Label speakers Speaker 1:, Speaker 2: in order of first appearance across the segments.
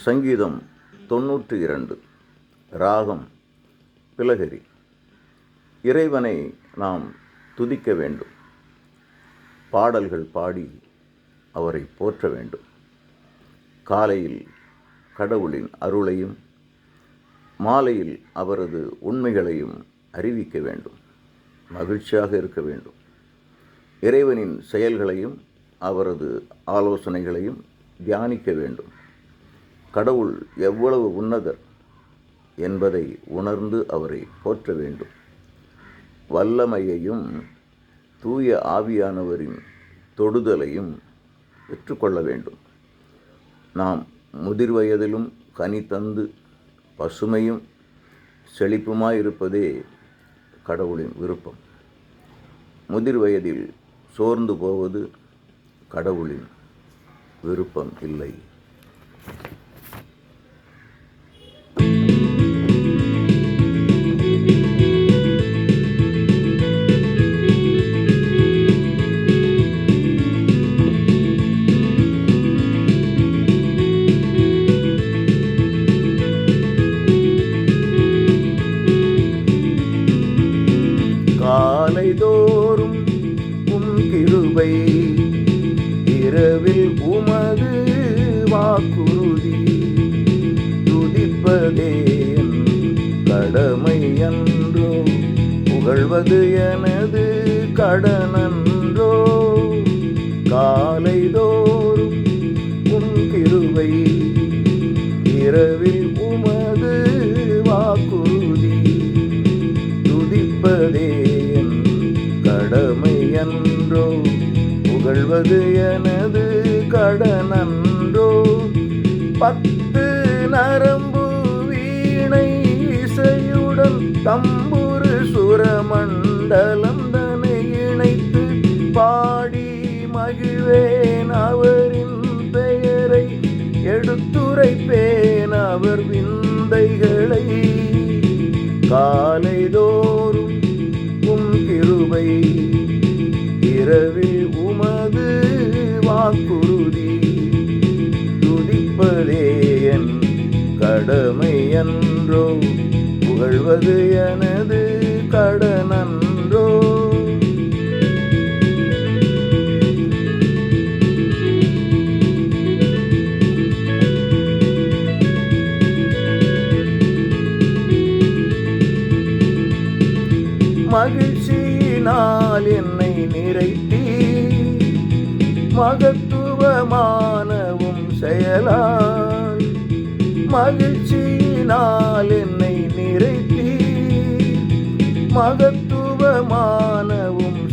Speaker 1: சங்கீதம் தொன்னூற்றி இரண்டு. ராகம் பிலகரி. இறைவனை நாம் துதிக்க வேண்டும். பாடல்கள் பாடி அவரை போற்ற வேண்டும். காலையில் கடவுளின் அருளையும் மாலையில் அவரது உண்மைகளையும் அறிவிக்க வேண்டும். மகிழ்ச்சியாக இருக்க வேண்டும். இறைவனின் செயல்களையும் அவரது ஆலோசனைகளையும் தியானிக்க வேண்டும். கடவுள் எவ்வளவு உன்னதர் என்பதை உணர்ந்து அவரை போற்ற வேண்டும். வல்லமையையும் தூய ஆவியானவரின் தொடுதலையும் பெற்றுக்கொள்ள வேண்டும். நாம் முதிர் வயதிலும் கனி தந்து பசுமையும் செழிப்புமாயிருப்பதே கடவுளின் விருப்பம். முதிர் வயதில் சோர்ந்து போவது கடவுளின் விருப்பம் இல்லை. கிருபை. இரவில் உமது வாக்குறுதி. துதிப்பதே கடமை என்றோ புகழ்வது எனது கடனன்றோ காலைதோறும் உன் கிருபை. இரவில் உமது வாக்குறுதி. துதிப்பதே கடமை என்றோ புகழ்வது எனது கடனன்றோ? பத்து நரம்பு வீணை இசையுடன் தம்புரு சுரமண்டலம் தனை இணைத்து பாடி மகிழ்வேன் அவரின் பெயரை எடுத்துரைப்பேன் அவர் விந்தைகளை கால புகழ்வது எனது கடனன்றோ மகிழ்ச்சியினால் என்னை நிறைத்தி மகத்துவமானவும் செயலால் மகிழ்ச்சியினால் என்னை மகத்துவமானவும்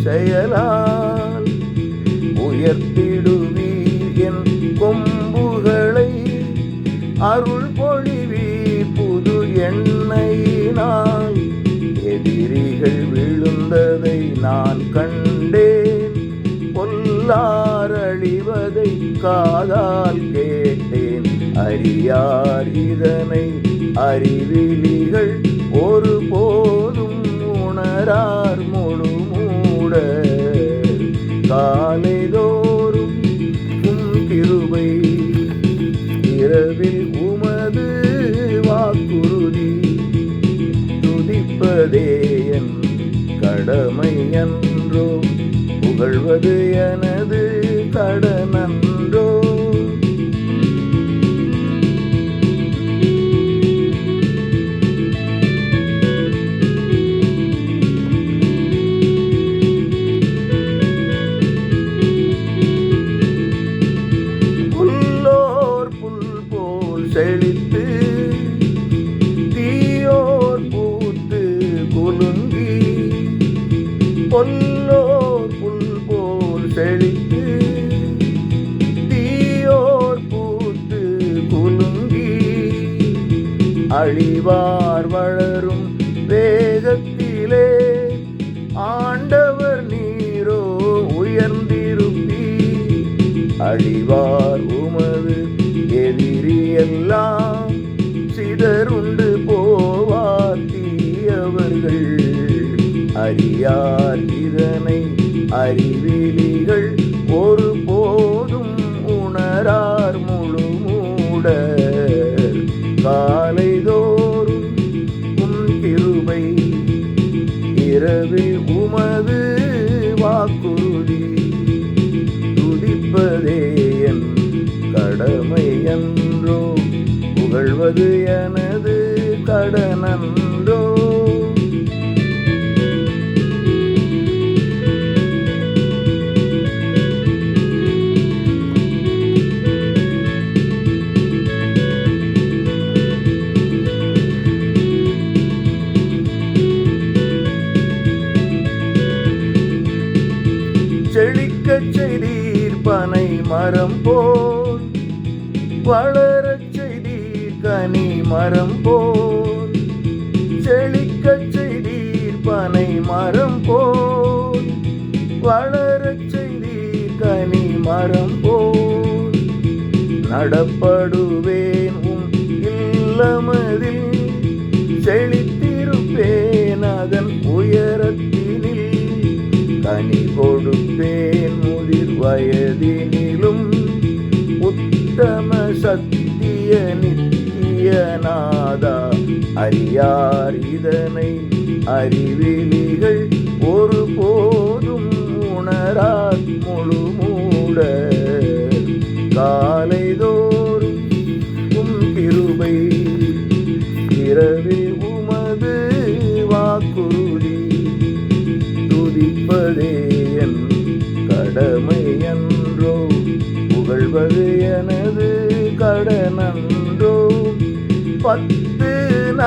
Speaker 1: செயலால் உயர்த்திடுவீர் என் கொம்புகளை அருள் பொழிவீர் புது எண்ணெயினால். எதிரிகள் விழுந்ததை நான் கண்டேன். பொல்லாரழிவதை காதால் கேட்டேன். அறியார் இதனை அறிவிலிகள் ஒரு போதும் மலரார் முழு மூட காலைதோறும் உம் கிருபை. இரவில் உமது வாக்குறுதி துதிப்பதே என் கடமை என்றோ புகழ்வது எனது கடனன். செழித்து தீயோர் பூத்து குலுங்கி பொல்லோர் புல் போல் செழித்து தீயோர் பூத்து குலுங்கி அழிவார் வளரும் வேகத்திலே ஆண்டவர் நீரோ உயர்ந்திருப்பி அழிவார் உமது எல்லாம் சிதறுண்டு போவார் தீயவர்கள். அறியார் இதனை அறிவிலிகள் ஒரு போதும் உணரார் முழு மூட காலைதோறும் உம் கிருபை இரவில் உமது வாக்குறுதி. துதிப்பதே என் கடமை என் புகழ்வது எனது கடனன்றோ செழிக்கச் செய்தீர் பனை மரம் போல் வளர கனி மரம் போல். செழிக்க செய்தீர் பனை மரம் போல். வளரச் செய்தீர் கனி மரம் போல். நடப்படுவேன் உம் இல்லமதில். செழித்திருப்பேன் அதன் உயரத்தினில். கனி கொடுப்பேன் முதிர் வயதினிலும் உத்தம சத்திய அரியநாதா நாதா அறியார் இதனை அறிவிலிகள்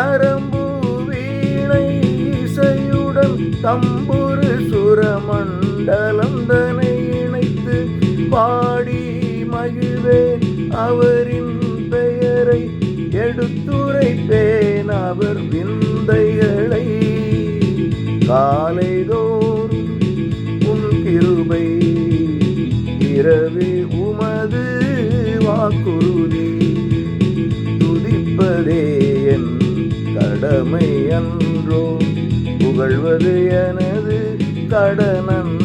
Speaker 1: நரம்பு வீணை இசையுடன் தம்புரு சுரமண்டலம் தனை இணைத்து பாடி மகிழ்வேன் அவரின் பெயரை எடுத்துரைப்பேன் அவர் விந்தைகளை. காலைதோறும் உன் கிருபை இரவே உமது வாக்குறுதி கடமை அன்றோ புகழ்வது எனது கடனன்